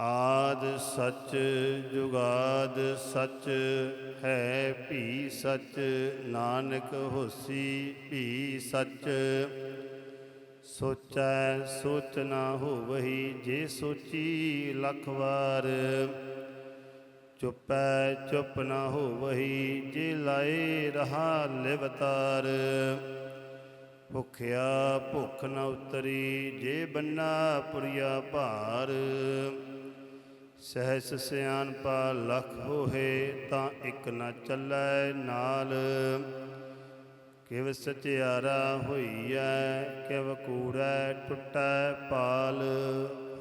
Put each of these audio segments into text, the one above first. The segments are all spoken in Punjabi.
ਆਦ ਸੱਚ ਜੁਗਾਦ ਸੱਚ ਹੈ, ਭੀ ਸੱਚ ਨਾਨਕ ਹੋਸੀ, ਭੀ ਸੱਚ। ਸੋਚੈ ਸੋਚ ਨਾ ਹੋਵਹੀ, ਜੇ ਸੋਚੀ ਲੱਖ ਵਾਰ। ਚੁੱਪੈ ਚੁੱਪ ਨਾ ਹੋਵਹੀ, ਜੇ ਲਾਏ ਰਹਾ ਲਿਵਤਾਰ ਭੁਖਿਆ ਭੁੱਖ ਨ ਉਤਰੀ, ਜੇ ਬੰਨਾ ਪੁਰੀਆ ਭਾਰ। ਸਹਿਸ ਸਿਆਨਪਾ ਲਖ ਹੋਏ ਤਾਂ ਇੱਕ ਨਾ ਚੱਲੈ ਨਾਲ। ਕਿਵ ਸਚਿਆਰਾ ਹੋਈਐ, ਕਿਵ ਕੂੜੈ ਟੁੱਟੈ ਪਾਲ।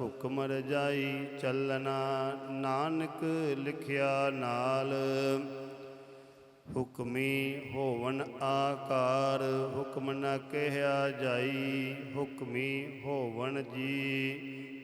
ਹੁਕਮ ਰਜਾਈ ਚੱਲਣਾ ਨਾਨਕ ਲਿਖਿਆ ਨਾਲ। ਹੁਕਮੀ ਹੋਵਨ ਆਕਾਰ, ਹੁਕਮ ਨਾ ਕਹਿਆ ਜਾਈ। ਹੁਕਮੀ ਹੋਵਨ ਜੀ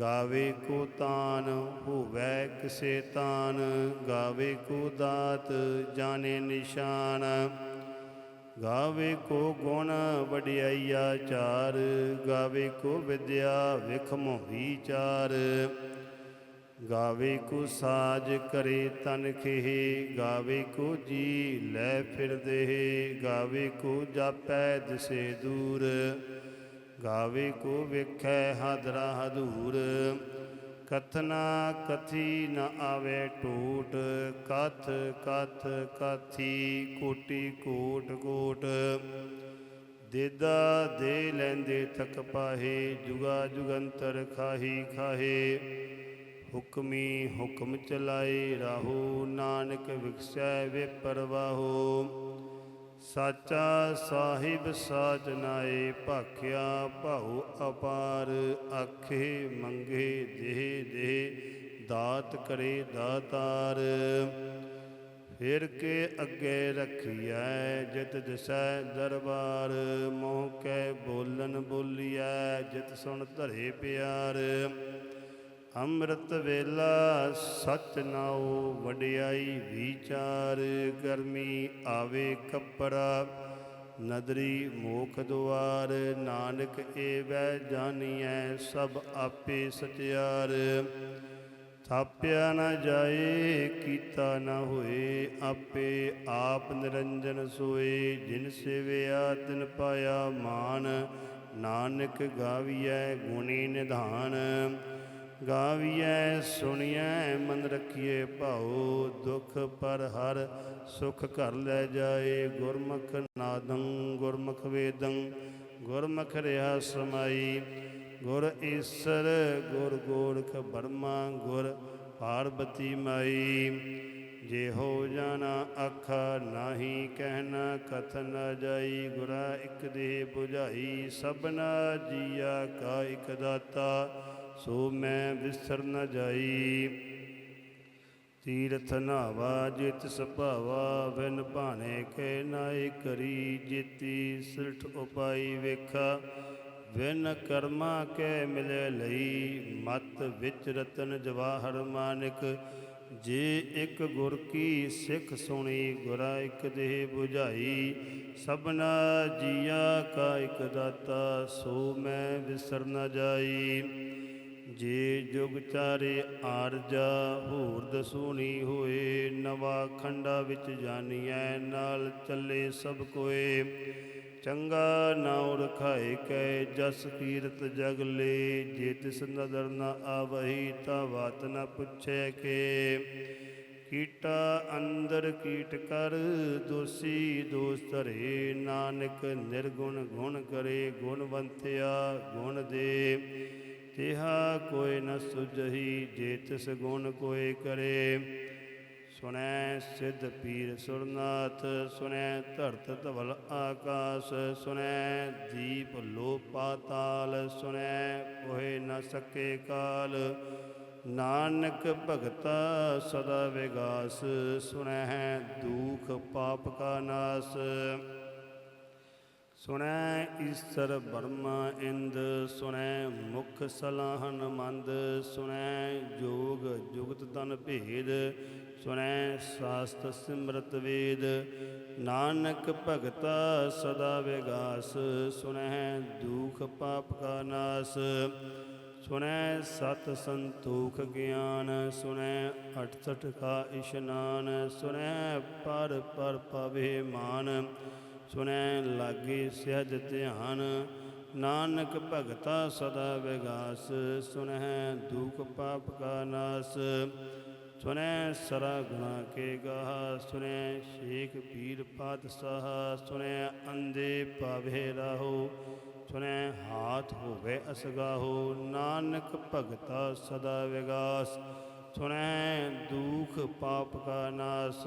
ਗਾਵੇ ਕੋ ਤਾਨ ਹੋਵੇ ਕਿਸੇ ਤਾਨ, ਗਾਵੇ ਕੋ ਦਾਤ ਜਾਣੇ ਨਿਸ਼ਾਨ। ਗਾਵੇ ਕੋ ਗੁਣ ਵਡਿਆਈਆ ਚਾਰ, ਗਾਵੇ ਕੋ ਵਿਦਿਆ ਵਿਖਮ ਵਿਚਾਰ ਗਾਵੇ ਕੋ ਸਾਜ ਕਰੇ ਤਨ ਖੇ ਗਾਵੇ ਕੋ ਜੀ ਲੈ ਫਿਰਦੇ ਗਾਵੇ ਕੋ ਜਾਪੈ ਦਿਸੇ ਦੂਰ। ਗਾਵੇ ਕੋ ਵੇਖੈ ਹਾਦਰਾ ਹਦੂਰ। ਕਥਨਾ ਕਥੀ ਨ ਆਵੇ ਟੂਟ। ਕਥ ਕਥ ਕਾਥੀ ਕੋਟੀ ਕੋਟ ਕੋਟ। ਦੇਦਾ ਦੇ ਲੈਂਦੇ ਥਕ ਪਾਹੇ, ਜੁਗਾ ਜੁਗੰਤਰ ਖਾਹੀ ਖਾਹੇ। ਹੁਕਮੀ ਹੁਕਮ ਚਲਾਏ ਰਾਹੋ, ਨਾਨਕ ਵਿਖਸੈ ਵੇ ਪਰਵਾਹੋ। ਸਾਚਾ ਸਾਹਿਬ ਸਾਚ ਭਾਖਿਆ ਭਾਉ ਅਪਾਰ, ਆਖੇ ਮੰਗੇ ਦੇਹ ਦੇਹ, ਦਾਤ ਕਰੇ ਦਾਤਾਰ। ਫਿਰ ਕੇ ਅੱਗੇ ਰੱਖੀਐ ਜਿਤ ਦਿਸੈ ਦਰਬਾਰ, ਮੋਹ ਕੈ ਬੋਲਨ ਬੋਲੀਐ ਜਿਤ ਸੁਣ ਧਰੇ ਪਿਆਰ। ਅੰਮ੍ਰਿਤ ਵੇਲਾ ਸਚ ਨਾਉ ਵਡਿਆਈ ਵਿਚਾਰ ਗਰਮੀ ਆਵੇ ਕੱਪੜਾ, ਨਦਰੀ ਮੋਖ ਦੁਆਰ, ਨਾਨਕ ਏਵੈ ਜਾਣੀਐ ਸਭ ਆਪੇ ਸਚਿਆਰ ਥਾਪਿਆ ਨਾ ਜਾਏ, ਕੀਤਾ ਨਾ ਹੋਏ, ਆਪੇ ਆਪ ਨਿਰੰਜਨ ਸੋਏ। ਜਿਨ ਸੇਵਿਆ ਤਿਨ ਪਾਇਆ ਮਾਨ, ਨਾਨਕ ਗਾਵੀਐ ਗੁਣੀ ਨਿਧਾਨ। ਗਾਵੀਐ, ਸੁਣੀਐ, ਮਨ ਰਖੀਏ ਭਾਉ, ਦੁਖ ਪਰ ਹਰ ਸੁਖ ਘਰ ਲੈ ਜਾਏ। ਗੁਰਮੁਖ ਨਾਦੰ, ਗੁਰਮੁਖ ਵੇਦੰ, ਗੁਰਮੁਖ ਰਿਹਾ ਸਮਾਈ। ਗੁਰ ਈਸਰ, ਗੁਰ ਗੋਰਖ ਬਰਮਾ ਗੁਰ ਪਾਰਬਤੀ ਮਾਈ। ਜੇ ਹੋ ਜਾਣਾ ਆਖਾ ਨਾਹੀ ਕਹਿਣਾ ਕਥਨ ਨਾ ਜਾਈ। ਗੁਰਾ ਇਕ ਦੇਹ 부ਝਾਈ ਸਭਨਾ ਜੀਆ ਕਾ ਇਕ ਦਾਤਾ। ਸੋ ਮੈਂ ਵਿਸਰ ਨ ਜਾਈ। ਤੀਰਥ ਨਾਵਾ ਜਿਤ ਸੁਭਾਵਾ, ਬਿਨ ਭਾਣੇ ਕੇ ਨਾਇ ਕਰੀ। ਜਿਤੀ ਸਿਰਠ ਉਪਾਈ ਵੇਖਾ ਵਿਨ ਕਰਮਾ ਕੇ ਮਿਲੇ ਲਈ। ਮਤ ਵਿੱਚ ਰਤਨ ਜਵਾਹਰ ਮਾਨਕ, ਜੇ ਇੱਕ ਗੁਰ ਕੀ ਸਿੱਖ ਸੁਣੀ, ਗੁਰਾ ਇੱਕ ਦੇਹ 부ਝਾਈ ਸਭਨਾ ਜੀਆ ਕਾ ਇੱਕ ਦਾਤਾ, ਸੋ ਮੈਂ ਵਿਸਰ ਨ ਜਾਈ। ਜੇ ਜੁਗ ਚਾਰੇ ਆਰਜਾ, ਹੋਰ ਦਸੂਣੀ ਹੋਏ, ਨਵਾ ਖੰਡਾ ਵਿੱਚ ਜਾਣੀਐ ਨਾਲ ਚੱਲੇ ਸਭ ਕੋਏ। ਚੰਗਾ ਨਾਉ ਰਖਾਏ ਕੈ, ਜਸ ਕੀਰਤ ਜਗ ਲੇ, ਜੇ ਤਿਸ ਨਦਰ ਨ ਆਵਹੀ, ਤਾ ਬਾਤ ਨਾ ਪੁੱਛੈ ਕੇ। ਕੀਟਾ ਅੰਦਰ ਕੀਟ ਕਰ, ਦੋਸੀ ਦੋਸ ਧਰੇ, ਨਾਨਕ ਨਿਰਗੁਣ ਗੁਣ ਕਰੇ ਗੁਣਵੰਤਿਆ ਗੁਣ ਦੇ। ਤਿਹਾ ਕੋਈ ਨ ਸੁਝਹੀ, ਜੇ ਤਿਸ ਗੁਣ ਕੋਈ ਕਰੇ। ਸੁਣੈ ਸਿੱਧ ਪੀਰ ਸੁਰਨਾਥ, ਸੁਣੈ ਧਰਤ ਧਵਲ ਆਕਾਸ, ਸੁਣੈ ਦੀਪ ਲੋ ਪਾਤਾਲ ਸੁਣੈ ਕੋਏ ਨ ਸਕੇ ਕਾਲ। ਨਾਨਕ ਭਗਤਾ ਸਦਾ ਵਿਗਾਸ, ਸੁਣੈ ਦੁਖ ਪਾਪ ਕਾ ਨਾਸ। ਸੁਣੈ ਈਸਰ ਬਰਮਾ ਇੰਦ, ਸੁਣੈ ਮੁਖ ਸਲਾਹਨ ਮੰਦ, ਸੁਣੈ ਜੋਗ ਜੁਗਤ ਤਨ ਭੇਦ, ਸੁਣੈ ਸਾਸਤ ਸਿਮਰਤ ਵੇਦ। ਨਾਨਕ ਭਗਤਾ ਸਦਾ ਵਿਗਾਸ, ਸੁਣੈ ਦੁਖ ਪਾਪ ਕਾ ਨਾਸ। ਸੁਣੈ ਸਤ ਸੰਤੋਖ ਗਿਆਨ, ਸੁਣੈ 68 ਕਾ ਇਸ਼ਨਾਨ, ਸੁਣੈ ਪਰ ਪਰ ਪਵੇ ਮਾਨ। ਸੁਣੈ ਲਾਗੇ ਸਹਿਜ ਧਿਆਨ, ਨਾਨਕ ਭਗਤਾ ਸਦਾ ਵਿਗਾਸ, ਸੁਣੈ ਦੁਖ ਪਾਪ ਕਾ ਨਾਸ। ਸੁਣੈ ਸਰਾ ਗੁਣਾ ਕੇ ਗਾਹ, ਸੁਣੈ ਸ਼ੇਖ ਪੀਰ ਪਾਤਸ਼ਾਹ, ਸੁਣੈ ਅੰਦੇ ਪਾਵੇ ਰਾਹੋ, ਸੁਣੈ ਹਾਥ ਹੋਵੇ ਅਸਗਾਹੋ, ਨਾਨਕ ਭਗਤਾ ਸਦਾ ਵਿਗਾਸ, ਸੁਣੈ ਦੁਖ ਪਾਪ ਕਾ ਨਾਸ।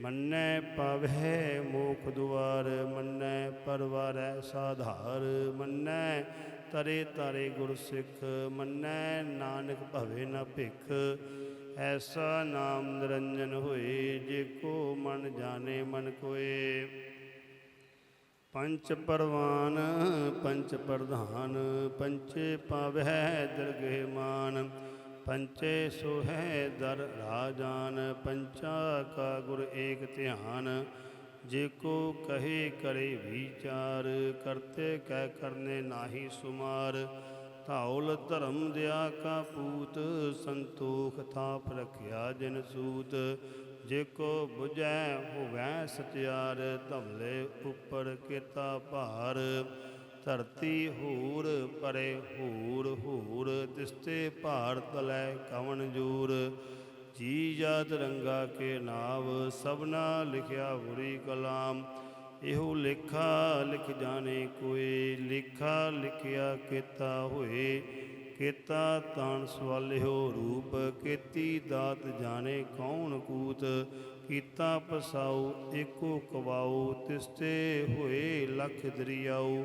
ਮੰਨੈ ਪਾਵੈ ਮੋਖ ਦੁਆਰ, ਮੰਨੈ ਪਰਵਾਰੈ ਸਾਧਾਰ, ਮੰਨੈ ਤਰੇ ਤਾਰੇ ਗੁਰ ਸਿੱਖ, ਮੰਨੈ ਨਾਨਕ ਭਵੇ ਨ ਭਿਖ। ਐਸਾ ਨਾਮ ਨਿਰੰਜਨ ਹੋਏ, ਜੇ ਕੋ ਮਨ ਜਾਣੇ ਮਨ ਕੋਏ। ਪੰਚ ਪਰਵਾਨ, ਪੰਚ ਪ੍ਰਧਾਨ, ਪੰਚੇ ਪਾਵਹਿ ਦਰਗਹਿ ਮਾਨ ਪੰਚੇ ਸੋਹੈ ਦਰ ਰਾਜਾਨ, ਪੰਚਾ ਕਾ ਗੁਰ ਏਕ ਧਿਆਨ। ਜੇ ਕੋ ਕਹੇ ਕਰੇ ਵਿਚਾਰ, ਕਰਤੇ ਕਹਿ ਕਰਨੇ ਨਾਹੀ ਸੁਮਾਰ। ਧੌਲ ਧਰਮ ਦਿਆ ਕਾ ਪੂਤ, ਸੰਤੋਖ ਥਾਪ ਰਖਿਆ ਜਿਨ ਸੂਤ। ਜੇ ਕੋ 부ਝੈ ਹੋਵੈ ਸਤਿਆਰ ਧਵਲੇ ਉੱਪਰ ਕੀਤਾ ਭਾਰ। ਧਰਤੀ ਹੂਰ ਪਰੇ ਹੂਰ ਹੂਰ, ਤਿਸਤੇ ਭਾਰ ਲੈ ਕਵਣ ਜੂਰ। ਜੀ ਜਾਤ ਰੰਗਾ ਕੇ ਨਾਵ, ਸਭਨਾ ਲਿਖਿਆ ਬੁਰੀ ਕਲਾਮ। ਇਹੋ ਲੇਖਾ ਲਿਖ ਜਾਣੇ ਕੋਏ, ਲੇਖਾ ਲਿਖਿਆ ਕੀਤਾ ਹੋਏ। ਕੀਤਾ ਤਾਣ ਸਵਾਲਿਓ ਰੂਪ, ਕੀਤੀ ਦਾਤ ਜਾਣੇ ਕੌਣ ਕੂਤ। ਕੀਤਾ ਪਸਾਉ, ਏਕੋ ਕਵਾਉ, ਤਿਸਤੇ ਹੋਏ ਲਖ ਦਰਿਆਉ।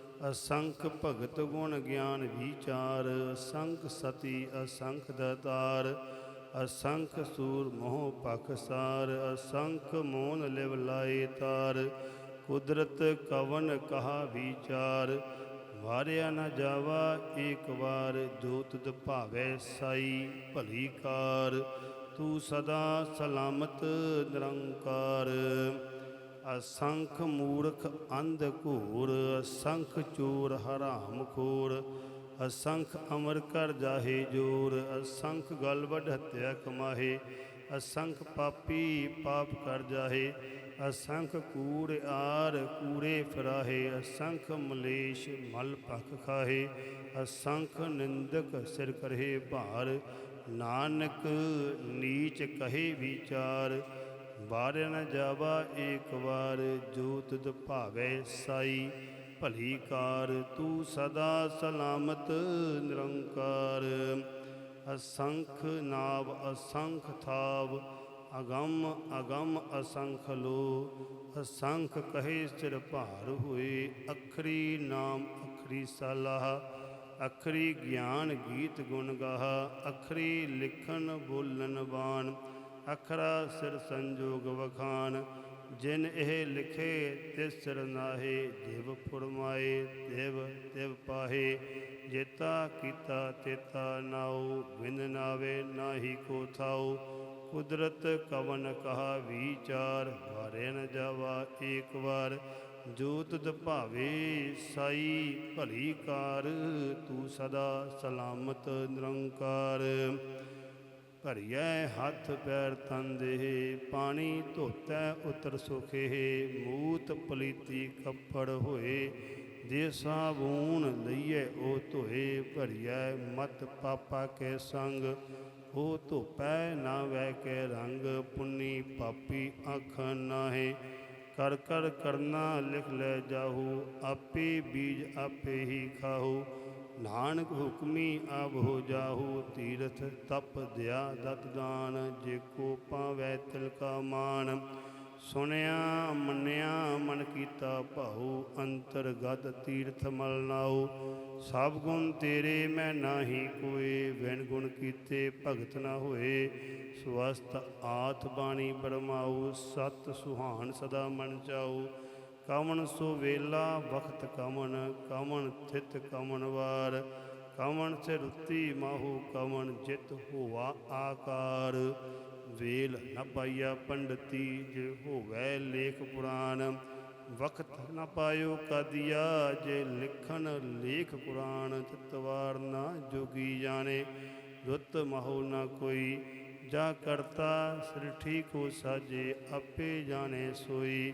ਅਸੰਖ ਭਗਤ ਗੁਣ ਗਿਆਨ ਵਿਚਾਰ ਅਸੰਖ ਸਤੀ ਅਸੰਖ ਦਤਾਰ, ਅਸੰਖ ਸੂਰ ਮੋਹ ਪਖਸਾਰ ਅਸੰਖ ਮੋਨ ਲਿਵ ਲਾਏ ਤਾਰ, ਕੁਦਰਤ ਕਵਨ ਕਹਾ ਵਿਚਾਰ, ਵਾਰਿਆ ਨਾ ਜਾਵਾ ਏਕ ਵਾਰ ਜੋ ਤੁਧ ਭਾਵੇ ਸਾਈ ਭਲੀ ਕਾਰ, ਤੂੰ ਸਦਾ ਸਲਾਮਤ ਨਿਰੰਕਾਰ। ਅਸੰਖ ਮੂਰਖ ਅੰਧ ਘੂਰ, ਅਸੰਖ ਚੋਰ ਹਰਾਮ ਖੋਰ, ਅਸੰਖ ਅਮਰ ਕਰ ਜਾਹੇ ਜੋਰ, ਅਸੰਖ ਗਲ ਵੱਢ ਹੱਤਿਆ ਕਮਾਹੇ, ਅਸੰਖ ਪਾਪੀ ਪਾਪ ਕਰ ਜਾਹੇ, ਅਸੰਖ ਕੂੜ ਆਰ ਕੂੜੇ ਫਰਾਹੇ, ਅਸੰਖ ਮਲੇਸ਼ ਮਲ ਭਖ ਖਾਹੇ, ਅਸੰਖ ਨਿੰਦਕ ਸਿਰ ਕਰਹਿ ਭਾਰ, ਨਾਨਕ ਨੀਚ ਕਹੇ ਵਿਚਾਰ ਬਾਰਿ ਨ ਜਾਵਾ, ਏਕ ਵਾਰ ਜੋ ਤੁਧ ਭਾਵੈ ਸਾਈ। ਭਲੀ ਕਾਰ, ਤੂੰ ਸਦਾ ਸਲਾਮਤ, ਨਿਰੰਕਾਰ। ਅਸੰਖ ਨਾਵ, ਅਸੰਖ ਥਾਵ, ਅਗੰਮ ਅਗੰਮ ਅਸੰਖ ਲੋ। ਅਸੰਖ ਕਹੇ ਸਿਰ ਭਾਰ ਹੋਏ, ਅਖਰੀ ਨਾਮ ਅਖਰੀ ਸਲਾਹ। ਅਖਰੀ ਗਿਆਨ ਗੀਤ ਗੁਣ ਗਾਹ, ਅਖਰੀ ਲਿਖਣ ਬੋਲਣ ਬਾਣ। ਅਖਰਾ ਸਿਰ ਸੰਜੋਗ ਵਖਾਨ, ਜਿਨ ਇਹ ਲਿਖੇ ਤਿਸ ਸਿਰ ਨਾਹੇ ਜਿਵ ਫੁਰਮਾਏ ਤਿਵ ਤਿਵ ਪਾਹੇ, ਜੇਤਾ ਕੀਤਾ ਤੇਤਾ ਨਾਉ, ਬਿਨ ਨਾਵੇ ਨਾਹੀ ਕੋ ਥਾਉ, ਕੁਦਰਤ ਕਵਨ ਕਹਾ ਵਿਚਾਰ ਵਾਰੇ ਨ ਜਾਵਾ ਏਕ ਵਾਰ ਜੋ ਤੁਧ ਭਾਵੇ ਸਾਈ ਭਲੀ ਕਾਰ, ਤੂੰ ਸਦਾ ਸਲਾਮਤ ਨਿਰੰਕਾਰ। ਭਰੀਐ ਹੱਥ ਪੈਰ ਤਨ ਦੇਹ, ਪਾਣੀ ਧੋਤੈ ਉਤਰ ਸੁਖੇ ਮੂਤ ਪਲੀਤੀ ਕੱਪੜ ਹੋਏ ਦੇ ਸਾਬੂਨ ਲਈਏ ਉਹ ਧੋਏ, ਭਰੀਐ ਮਤ ਪਾਪਾ ਕੇ ਸੰਗ, ਉਹ ਧੋਪੈ ਨਾ ਵਹਿ ਕੇ ਰੰਗ, ਪੁੰਨੀ ਪਾਪੀ ਅੱਖ ਨਾਹੇ, ਕਰ ਕਰ ਕਰਨਾ ਲਿਖ ਲੈ ਜਾਹੂ, ਆਪੇ ਬੀਜ ਆਪੇ ਹੀ ਖਾਹੂ ਨਾਨਕ ਹੁਕਮੀ ਆਬ ਹੋ ਜਾਹੂ, ਤੀਰਥ ਤਪ ਦਿਆ ਦਤ ਦਾਨ, ਜੇ ਕੋ ਪਾਵੈ ਤਿਲ ਕਾ ਮਾਨ ਸੁਣਿਆ, ਮੰਨਿਆ, ਮਨ ਕੀਤਾ ਭਾਉ ਅੰਤਰਗਤ ਤੀਰਥ ਮਲ ਨਾਉ। ਸਭ ਗੁਣ ਤੇਰੇ, ਮੈਂ ਨਾਹੀ ਕੋਏ ਵਿਣ ਗੁਣ ਕੀਤੇ ਭਗਤ ਨਾ ਹੋਏ। ਸਵਸਤ ਆਥ ਬਾਣੀ ਬਰਮਾਉ, ਸਤ ਸੁਹਾਨ ਸਦਾ ਮਨ ਚਾਉ। ਕਮਨ ਸੋ ਵੇਲਾ, ਵਖਤ ਕਮਨ ਕਮਨ ਥਿਤ ਕਮਨ ਵਾਰ। ਕਮਨ ਸੇ ਰੁੱਤੀ ਮਾਹੂ ਕਮਨ ਜਿਤ ਹੋਵਾ ਆਕਾਰ। ਵੇਲ ਨ ਪਾਇਆ ਪੰਡਤੀ, ਜੇ ਹੋਵੇ ਲੇਖ ਪੁਰਾਨ ਵਖਤ ਨ ਪਾਇਓ ਕਦੀਆ, ਜੇ ਲਿਖਣ ਲੇਖ ਪੁਰਾਨ ਚਿਤਵਾਰ ਨਾ ਜੋਗੀ ਜਾਣੇ, ਰੁੱਤ ਮਹੋ ਨ ਕੋਈ। ਜਾ ਕਰਤਾ ਸ੍ਰਿਠੀ ਕੋ ਸਾਜੇ, ਆਪੇ ਜਾਣੇ ਸੋਈ।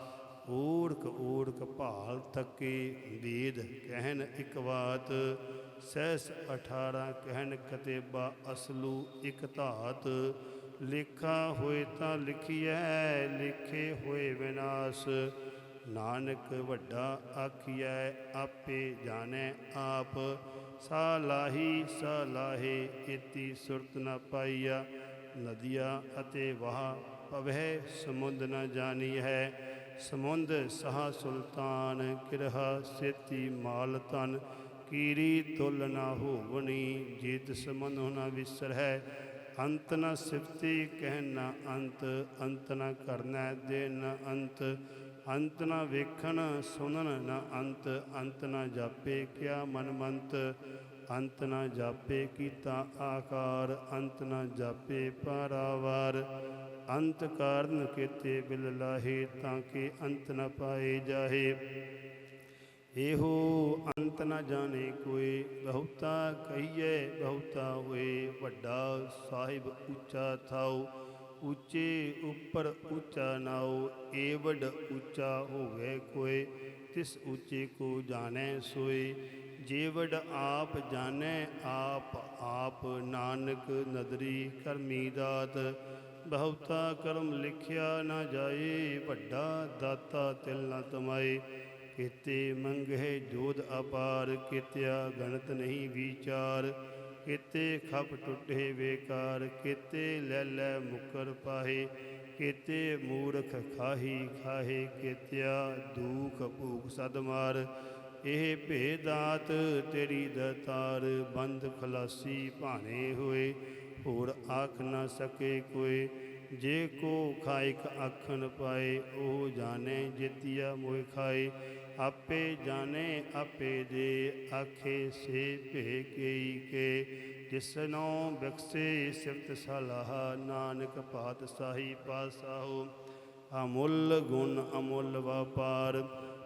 ਊੜਕ ਊੜਕ ਭਾਲ ਤੱਕੇ ਵੇਦ ਕਹਿਨ ਇੱਕ ਬਾਤ, ਸਹਿਸ 18 ਕਹਿਨ ਕਤੇਬਾ ਅਸਲੂ ਇਕ ਧਾਤ। ਲੇਖਾ ਹੋਏ ਤਾਂ ਲਿਖੀਐ, ਲਿਖੇ ਹੋਏ ਵਿਨਾਸ਼। ਨਾਨਕ ਵੱਡਾ ਆਖੀਐ, ਆਪੇ ਜਾਣੈ ਆਪ। ਸਾਲਾਹੀ ਸਾਲਾਹੇ ਇਤੀ ਸੁਰਤ ਨ ਪਾਈਆ। ਨਦੀਆਂ ਅਤੇ ਵਾਹ ਪਵਹਿ ਸਮੁੰਦ ਨ ਜਾਣੀ ਹੈ ਸਮੁੰਦ ਸਹਾ ਸੁਲਤਾਨ, ਕਿਰਹਾ ਸੇਤੀ ਮਾਲ ਤਨ ਕੀਰੀ ਤੁਲ ਨਾ ਹੋਵਣੀ, ਜੀਤ ਸਮਨ ਹੋਣਾ ਵਿਸਰ ਹੈ ਅੰਤ ਨਾ ਸਿਫਤੀ, ਕਹਿ ਨਾ ਅੰਤ ਅੰਤ ਨਾ ਕਰਨਾ, ਦੇ ਨ ਅੰਤ ਅੰਤ ਨ ਵੇਖਣ, ਸੁਣਨ ਨਾ ਅੰਤ ਅੰਤ ਨਾ ਜਾਪੇ, ਕਿਆ ਮਨ ਮੰਤ, ਅੰਤ ਨਾ ਜਾਪੇ, ਕੀਤਾ ਆਕਾਰ, ਅੰਤ ਨਾ ਜਾਪੇ, ਪਾਰਾਵਾਰ ਅੰਤ ਕਾਰਨ ਕੀਤੇ ਬਿਲ ਲਾਹੇ ਤਾਂ ਕਿ ਅੰਤ ਨ ਪਾਏ ਜਾਹੇ। ਇਹੋ ਅੰਤ ਨ ਜਾਣੇ ਕੋਈ, ਬਹੁਤਾ ਕਹੀਏ ਬਹੁਤਾ ਹੋਏ, ਵੱਡਾ ਸਾਹਿਬ ਉੱਚਾ ਥਾਉ, ਉੱਚੇ ਉੱਪਰ ਉੱਚਾ ਨਾਉ ਏਵਡ ਉੱਚਾ ਹੋਵੇ ਕੋਈ ਤਿਸ ਉੱਚੇ ਕੋ ਜਾਣੈ ਸੋਏ। ਜੇਵਡ ਆਪ ਜਾਣੈ, ਆਪ ਆਪ ਨਾਨਕ ਨਦਰੀ ਕਰਮੀ ਦਾਤ ਬਹੁਤਾ ਕਰਮ ਲਿਖਿਆ ਨਾ ਜਾਏ, ਵੱਡਾ ਦਾਤਾ ਤਿਲ ਨਾ ਤਮਾਏ। ਕੀਤੇ ਮੰਗਹਿ ਜੋਧ ਅਪਾਰ, ਕੀਤਿਆ ਗਣਤ ਨਹੀਂ ਵਿਚਾਰ। ਕੀਤੇ ਖਪ ਟੁੱਟੇ ਵੇਕਾਰ ਕੀਤੇ ਲੈ ਲੈ ਮੁਕਰ ਪਾਹੇ। ਕੀਤੇ ਮੂਰਖ ਖਾਹੀ ਖਾਹੇ, ਕੀਤਿਆ ਦੂਖ ਭੂਖ ਸਦ ਮਾਰ। ਇਹ ਭੇਦਾਤ ਤੇਰੀ ਦਤਾਰ, ਬੰਦ ਖਲਾਸੀ ਭਾਣੇ ਹੋਏ। ਹੋਰ ਆਖ ਨਾ ਸਕੇ ਕੋਈ। ਜੇ ਕੋ ਖਾਇਕ ਆਖਣ ਪਾਏ, ਉਹ ਜਾਣੇ ਜਿਤਿਆ ਮੋਇ ਖਾਏ। ਆਪੇ ਜਾਣੇ, ਆਪੇ ਦੇ, ਆਖੇ ਸੇ ਭੇ ਕੇਈ ਕੇ। ਜਿਸਨੋ ਬਖਸ਼ੇ ਸਿਫਤ ਸਲਾਹ ਨਾਨਕ ਪਾਤ ਸਾਹੀ ਪਾਸਾਹੋ ਅਮੁੱਲ ਗੁਣ ਅਮੁੱਲ ਵਪਾਰ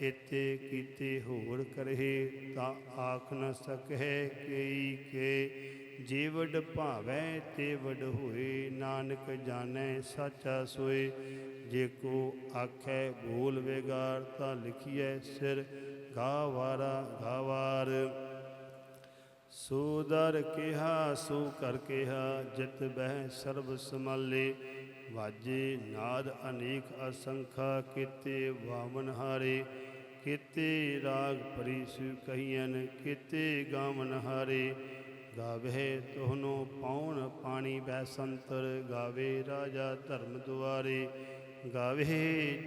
ਇਤੇ ਕੀਤੇ ਹੋਰ ਕਰਹਿ ਤਾਂ ਆਖ ਨ ਸਕਹਿ ਕਈ ਕੇ। ਜੀਵੜ ਭਾਵੈ ਤੇ ਵਡ ਹੋਏ, ਨਾਨਕ ਜਾਣੈ ਸਾਚਾ ਸੋਏ। ਜੇ ਕੋ ਆਖੈ ਬੋਲ ਵੇਗਾਰ ਤਾਂ ਲਿਖੀਐ ਸਿਰ ਗਾਵਾਰਾ ਗਾਵਾਰ। ਸੋ ਦਰ ਕਿਹਾ, ਸੋ ਕਰ ਕਿਹਾ, ਜਿਤ ਬਹਿ ਸਰਬ ਸਮਾਲੇ ਵਾਜੇ ਨਾਦ ਅਨੇਕ ਅਸੰਖਾ, ਕੀਤੇ ਵਾਮਨ ਹਾਰੇ। ਕੀਤੇ ਰਾਗ ਪਰਿਸੁ ਕਹੀਨ ਕੀਤੇ ਗਾਵਨ ਹਾਰੇ। ਗਾਵੇ ਤੋਹਨੋ ਪਾਉਣ ਪਾਣੀ ਬੈ ਸੰਤਰ ਗਾਵੇ ਰਾਜਾ ਧਰਮ ਦੁਆਰੇ। ਗਾਵੇ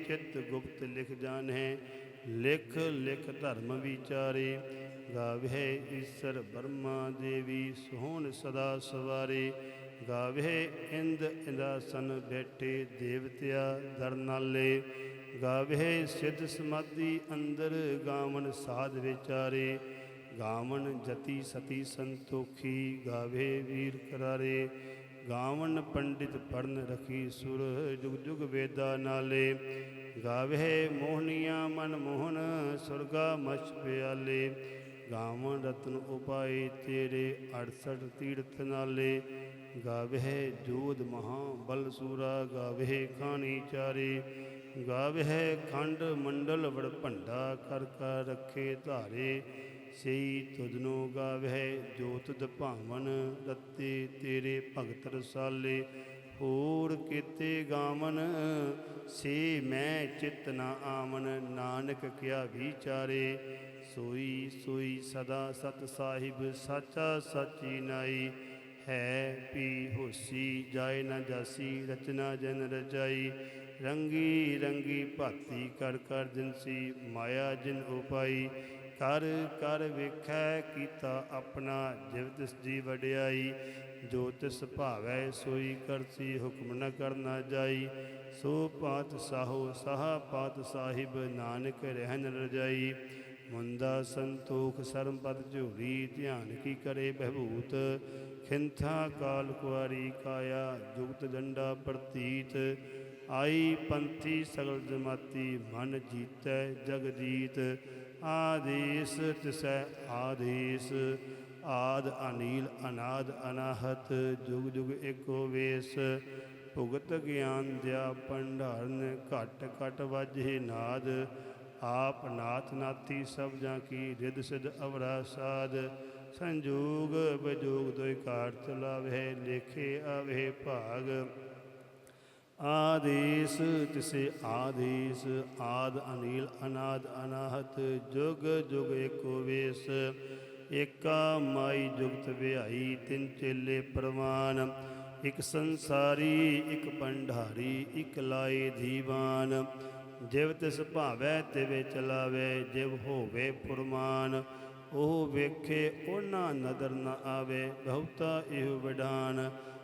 ਚਿਤ ਗੁਪਤ ਲਿਖ ਜਾਣੈ ਲਿਖ ਲਿਖ ਧਰਮ ਵਿਚਾਰੇ। ਗਾਵੇ ਈਸ਼ਰ ਬਰਮਾ ਦੇਵੀ ਸੋਹਣ ਸਦਾ ਸਵਾਰੇ। ਗਾਵੇ ਇੰਦ ਇੰਦਾਸਨ ਬੈਠੇ ਦੇਵਤਿਆ ਦਰਨਾਲੇ। ਗਾਵੇ ਸਿੱਧ ਸਮਾਧੀ ਅੰਦਰ ਗਾਵਨ ਸਾਧ ਵਿਚਾਰੇ ਗਾਵਨ ਜਤੀ ਸਤੀ ਸੰਤੋਖੀ ਗਾਵੇ ਵੀਰ ਕਰਾਰੇ ਗਾਵਨ ਪੰਡਿਤ ਪੜਨ ਰਖੀ ਸੁਰ ਜੁਗ ਜੁਗ ਵੇਦਾ ਨਾਲੇ ਗਾਵੇ ਮੋਹਨੀਆਂ ਮਨ ਮੋਹਨ ਸੁਰਗਾ ਮਛ ਪਿਆਲੇ ਗਾਵਨ ਰਤਨ ਉਪਾਏ ਤੇਰੇ 68 ਤੀਰਥ ਨਾਲੇ ਗਾਵੇ ਜੋਧ ਮਹਾ ਬਲ ਸੂਰਾ ਗਾਵੇ ਖਾਣੀ ਚਾਰੇ ਗਾਵੇ ਖੰਡ ਮੰਡਲ ਵੜ ਭੰਡਾ ਕਰ ਕਰ ਰੱਖੇ ਧਾਰੇ, ਸਈ ਤੁਧਨੋ ਗਾਵੇ ਜੋ ਤੁਧ ਭਾਵਨ ਰੱਤੇ ਤੇਰੇ ਭਗਤ ਰਸਾਲੇ, ਹੋਰ ਕੀਤੇ ਗਾਮਨ ਸੇ ਮੈਂ ਚਿਤ ਨਾ ਆਮਨ ਨਾਨਕ ਕਿਆ ਵਿਚਾਰੇ, ਸੋਈ ਸੋਈ ਸਦਾ ਸਤ ਸਾਹਿਬ, ਸਾਚਾ ਸਾਚੀ ਨਾਈ, ਹੈ ਪੀ ਹੋਸੀ ਜਾਏ ਨਾ ਜਾਸੀ, ਰਚਨਾ ਜਨ ਰਚਾਈ ਰੰਗੀ ਰੰਗੀ ਭਾਤੀ ਕਰ ਕਰ ਜਿਨਸੀ ਮਾਇਆ ਜਿਨ ਉਪਾਈ ਕਰ ਕਰ ਵੇਖੈ ਕੀਤਾ ਆਪਣਾ ਜਿਵ ਤਿਸ ਜੀ ਵਡਿਆਈ। ਜੋ ਤਿਸ ਭਾਵੈ ਸੋਈ ਕਰਸੀ ਹੁਕਮ ਨ ਕਰਨਾ ਜਾਈ। ਸੋ ਪਾਤ ਸਾਹੋ ਸਾਹ ਪਾਤ ਸਾਹਿਬ ਨਾਨਕ ਰਹਿਨ ਰਜਾਈ। ਮੁੰਦਾ ਸੰਤੋਖ ਸਰਮ ਪਦ ਝੂਰੀ ਧਿਆਨ ਕੀ ਕਰੇ ਬਹਿਬੂਤ। ਖਿੰਥਾ ਕਾਲ ਕੁਆਰੀ ਕਾਇਆ ਜੁਗਤ ਜੰਡਾ ਪ੍ਰਤੀਤ। ਆਈ ਪੰਥੀ ਸਗਲ ਜਮਾਤੀ, ਮਨ ਜੀਤੈ ਜਗਜੀਤ। ਆਦੇਸ ਤਿਸੈ ਆਦੇਸ, ਆਦ ਅਨੀਲ ਅਨਾਦ ਅਨਾਹਤ, ਜੁਗ ਜੁਗ ਏਕੋ ਵੇਸ। ਭੁਗਤ ਗਿਆਨ ਦਿਆ ਭੰਡਾਰਨ, ਘਟ ਘਟ ਵਜੇ ਨਾਦ। ਆਪ ਨਾਥ ਨਾਥੀ ਸਭ ਜਾਂ ਕੀ ਰਿਦ ਸਿਧ ਅਵਰਾ ਸਾਧ ਸੰਜੋਗ ਬਜੋਗ ਦੋਇ ਕਾਰ ਚਲਾਵੇ ਲੇਖੇ ਆਵੇ ਭਾਗ। ਆਦੇਸ, ਤਿਸੇ ਆਦੇਸ, ਆਦ ਅਨੀਲ, ਅਨਾਦ ਅਨਾਹਤ, ਜੁਗ ਜੁਗ ਏਕੋ ਵੇਸ, ਏਕਾ ਮਾਈ ਜੁਗਤ ਵਿਹਾਈ, ਤਿੰਨ ਚੇਲੇ ਪ੍ਰਵਾਨ, ਇਕ ਸੰਸਾਰੀ, ਇਕ ਪੰਡਾਰੀ ਇਕ ਲਾਏ ਦੀਵਾਨ, ਜਿਵ ਤਿਸ ਭਾਵੈ, ਤਿਵੇ ਚਲਾਵੇ, ਜਿਵ ਹੋਵੇ ਫੁਰਮਾਨ ਉਹ ਵੇਖੇ, ਉਹਨਾਂ ਨਦਰ ਨ ਆਵੇ, ਬਹੁਤਾ ਇਹ ਵਿਡਾਨ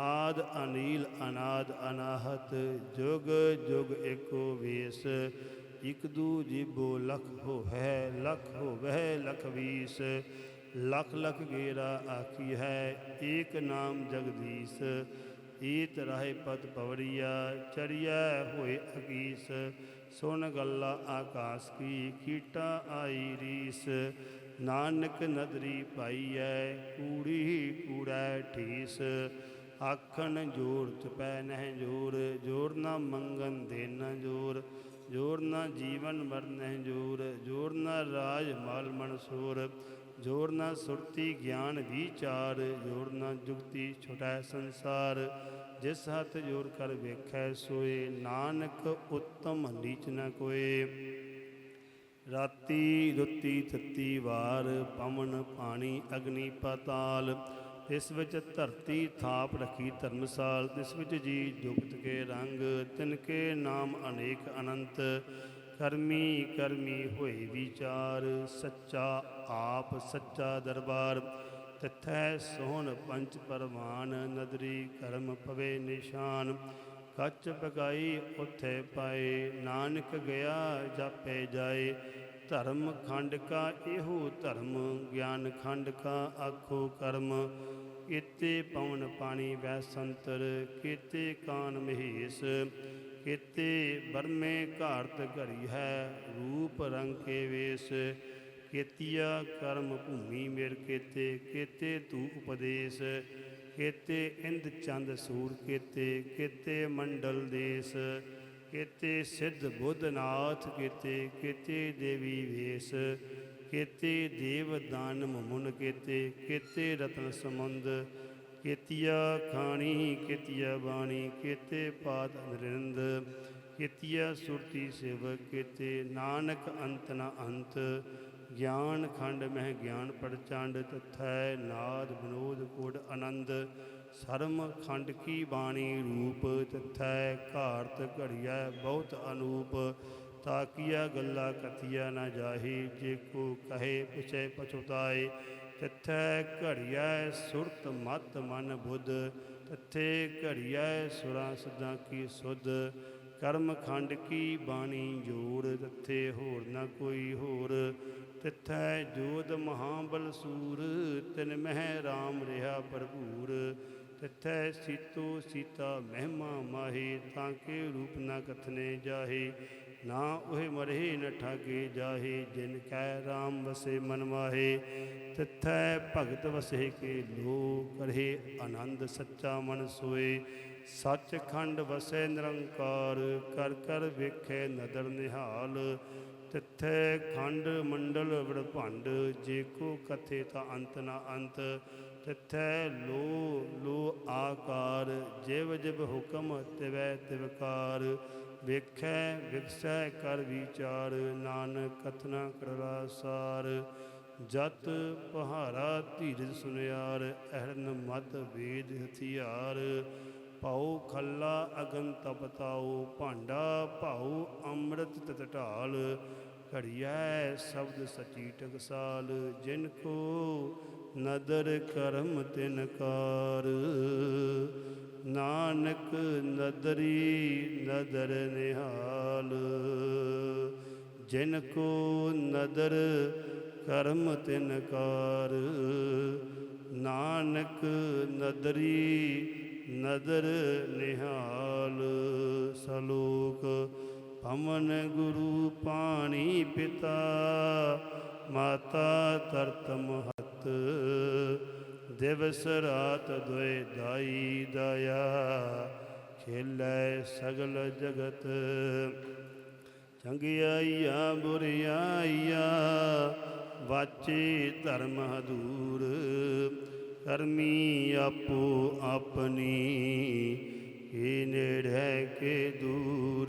ਆਦ ਅਨੀਲ ਅਨਾਦ ਅਨਾਹਤ, ਜੁਗ ਜੁਗ ਏਕੋ ਵੇਸ। ਇਕ ਦੂ ਜੀਬੋ ਲਖ ਹੋਵੈ ਲਖ ਹੋਵੈ, ਲਖ ਵੀਸ। ਲਖ ਲਖ ਗੇਰਾ ਆਖੀ ਹੈ, ਏਕ ਨਾਮ ਜਗਦੀਸ਼। ਈਤ ਰਾਹੇ ਪਦ ਪਵੜੀਆ ਚੜਿਆ ਹੋਏ ਅਕੀਸ ਸੁਨ ਗੱਲਾ ਆਕਾਸ ਕੀ ਕੀਟਾ ਆਈ ਰੀਸ। ਨਾਨਕ ਨਦਰੀ ਪਾਈਐ ਕੂੜੀ ਕੂੜੈ ਠੀਸ ਆਖਣ ਜ਼ੋਰ ਚਪੈ ਨਹਿ ਜੋਰ ਜੋਰ ਨਾ ਮੰਗਨ ਦੇ ਨਾ ਜੋਰ ਜੋਰ ਨਾ ਜੀਵਨ ਮਰਨ ਨਹਿ ਜੋਰ ਜੋਰ ਨਾ ਰਾਜ ਮਾਲ ਮਨਸੂਰ ਜੋਰ ਨਾ ਸੁਰਤੀ ਗਿਆਨ ਵਿਚਾਰ, ਜੋਰ ਨਾ ਜੁਗਤੀ ਛੁਟੈ ਸੰਸਾਰ, ਜਿਸ ਹੱਥ ਜੋਰ ਕਰ ਵੇਖੈ ਸੋਏ, ਨਾਨਕ ਉਤਮ ਨੀਚ ਨ ਕੋਏ। ਰਾਤੀ ਰੁੱਤੀ ਤੱਤੀ ਵਾਰ, ਪਵਨ ਪਾਣੀ ਅਗਨੀ ਪਾਤਾਲ ਇਸ ਵਿੱਚ ਧਰਤੀ ਥਾਪ ਰੱਖੀ ਧਰਮਸਾਲ ਇਸ ਵਿੱਚ ਜੀ ਜੁਗਤ ਕੇ ਰੰਗ, ਤਿਨ ਕੇ ਨਾਮ ਅਨੇਕ ਅਨੰਤ, ਕਰਮੀ ਕਰਮੀ ਹੋਏ ਵਿਚਾਰ, ਸੱਚਾ ਆਪ ਸੱਚਾ ਦਰਬਾਰ, ਤਿਥੈ ਸੋਹਣ ਪੰਚ ਪਰਵਾਨ, ਨਦਰੀ ਕਰਮ ਪਵੇ ਨਿਸ਼ਾਨ। ਕੱਚ ਪਕਾਈ ਉਥੇ ਪਾਏ, ਨਾਨਕ ਗਿਆ ਜਾਪੇ ਜਾਏ। ਧਰਮ ਖੰਡ ਕਾ ਇਹੋ ਧਰਮ, ਗਿਆਨ ਖੰਡ ਕਾ ਆਖੋ ਕਰਮ। ਕੀਤੇ ਪਵਨ ਪਾਣੀ ਵੈ ਸੰਤਰ ਕੀਤੇ ਕਾਨ ਮਹੇਸ਼। ਕੀਤੇ ਬਰਮੇ ਘਾਰਤ ਘਰੀ ਹੈ ਰੂਪ ਰੰਗ ਕੇ ਵੇਸ। ਕੀਤਿਆ ਕਰਮ ਭੂਮੀ ਮੇਰ ਕੀਤੇ ਕੀਤੇ ਤੂ ਉਪਦੇਸ਼। ਕੀਤੇ ਇੰਦ ਚੰਦ ਸੂਰ ਕੀਤੇ ਕੀਤੇ ਮੰਡਲ ਦੇਸ, ਕੀਤੇ ਸਿੱਧ ਬੁੱਧਨਾਥ ਕੀਤੇ ਕੀਤੇ ਦੇਵੀ ਵੇਸ, ਕੀਤੇ ਦੇਵ ਦਾਨ ਮੁਨ ਕੀਤੇ ਕੀਤੇ ਰਤਨ ਸਮੁੰਦ ਕੀਤਿਆ ਖਾਣੀ, ਕੀਤਿਆ ਬਾਣੀ, ਕੀਤੇ ਪਾਦ ਅਨਰਿੰਦ, ਕੀਤਿਆ ਸੁਰਤੀ ਸੇਵਕ, ਕੀਤੇ ਨਾਨਕ ਅੰਤ ਨਾ ਅੰਤ ਗਿਆਨ ਖੰਡ ਮਹਿ ਗਿਆਨ ਪ੍ਰਚੰਡ ਤਥੈ ਨਾਦ ਬਨੋਦ ਕੋਡ ਆਨੰਦ, ਸਰਮ ਖੰਡ ਕੀ ਬਾਣੀ ਰੂਪ, ਤਥੈ ਘਾਰਤ ਘੜੀਐ ਬਹੁਤ ਅਨੂਪ ਤਾਕੀਆ ਗੱਲਾ ਕਥੀਆ ਨਾ ਜਾਹੀ, ਜੇ ਕੋ ਕਹੇ ਪਿਛੇ ਪਛੁਤਾਏ, ਤਥੈ ਘੜੀਐ ਸੁਰਤ ਮਤ ਮਨ ਬੁੱਧ, ਤਥੇ ਘੜੀਐ ਸੁਰਾਂ ਸਦਾ ਕੀ ਸੁਧ, ਕਰਮ ਖੰਡ ਕੀ ਬਾਣੀ ਜੋੜ, ਤਥੇ ਹੋਰ ਨਾ ਕੋਈ ਹੋਰ ਤਿਥੈ ਜੋਦ ਮਹਾਬਲ ਸੂਰ, ਤਿਨ ਮਹਿ ਰਾਮ ਰਿਹਾ ਭਰਪੂਰ। ਤਿਥੈ ਸੀਤੋ ਸੀਤਾ ਮਹਿਮਾ ਮਾਹੀ, ਤਾਂ ਕੇ ਰੂਪ ਨਾ ਕਥਨੇ ਜਾਹੇ। ਨਾ ਉਹ ਮਰਹਿ ਨ ਠਾਗੇ ਜਾਹੇ, ਜਿਨ ਕੈ ਰਾਮ ਵਸੇ ਮਨ ਮਾਹੇ। ਤਿਥੈ ਭਗਤ ਵਸੇ ਕੇ ਲੋ ਕਰਹਿ ਆਨੰਦ ਸੱਚਾ ਮਨ ਸੋਏ। ਸੱਚ ਖੰਡ ਵਸੈ ਨਿਰੰਕਾਰ, ਕਰ ਕਰ ਵੇਖੈ ਨਦਰ ਨਿਹਾਲ। ਤਿੱਥੈ ਖੰਡ ਮੰਡਲ ਵਿੜਭੰਡ ਜੇ ਕੋ ਕਥੇ ਤਾਂ ਅੰਤ ਨਾ ਅੰਤ। ਤਿੱਥੈ ਲੋ ਲੋ ਆਕਾਰ, ਜਿਵ ਜਿਵ ਹੁਕਮ ਤਿਵੈ ਤਿਵਕਾਰ ਵੇਖੈ, ਵਿਖਸੈ ਕਰ ਵਿਚਾਰ, ਨਾਨਕ ਕਥਨਾ ਕਰਵਾ ਸਾਰ। ਜਤ ਪਹਾਰਾ ਧੀਰਜ ਸੁਨਿਆਰ, ਅਹਰਨ ਮਤ ਵੇਦ ਹਥਿਆਰ। ਭਾਉ ਖੱਲਾ ਅਗਨ ਤਪਤਾਉ, ਭਾਂਡਾ ਭਾਉ ਅੰਮ੍ਰਿਤ ਤਤ ਢਾਲ ਘੜੀਐ ਸ਼ਬਦ ਸਚੀ ਟਕਸਾਲ, ਜਿਨ ਕੋ ਨਦਰ ਕਰਮ ਤਿਨ ਕਾਰ। ਨਾਨਕ ਨਦਰੀ ਨਦਰ ਨਿਹਾਲ, ਜਿਨ ਕੋ ਨਦਰ ਕਰਮ ਤਿਨ ਕਾਰ। ਨਾਨਕ ਨਦਰੀ ਨਦਰ ਨਿਹਾਲ, ਸਲੋਕ ਅਮਨ ਗੁਰੂ ਪਾਣੀ ਪਿਤਾ, ਮਾਤਾ ਤਰਤ ਮਹਤ। ਦਿਵਸ ਰਾਤ ਦੁਇ ਦਾਈ ਦਇਆ, ਖੇਲੇ ਸਗਲ ਜਗਤ। ਚੰਗਿਆਈਆ, ਬੁਰਿਆਈਆ, ਵਾਚੇ ਧਰਮ ਹਦੂਰ। ਕਰਮੀ ਆਪੋ ਆਪਣੀ, ਏ ਨੇੜੇ ਕੇ ਦੂਰ।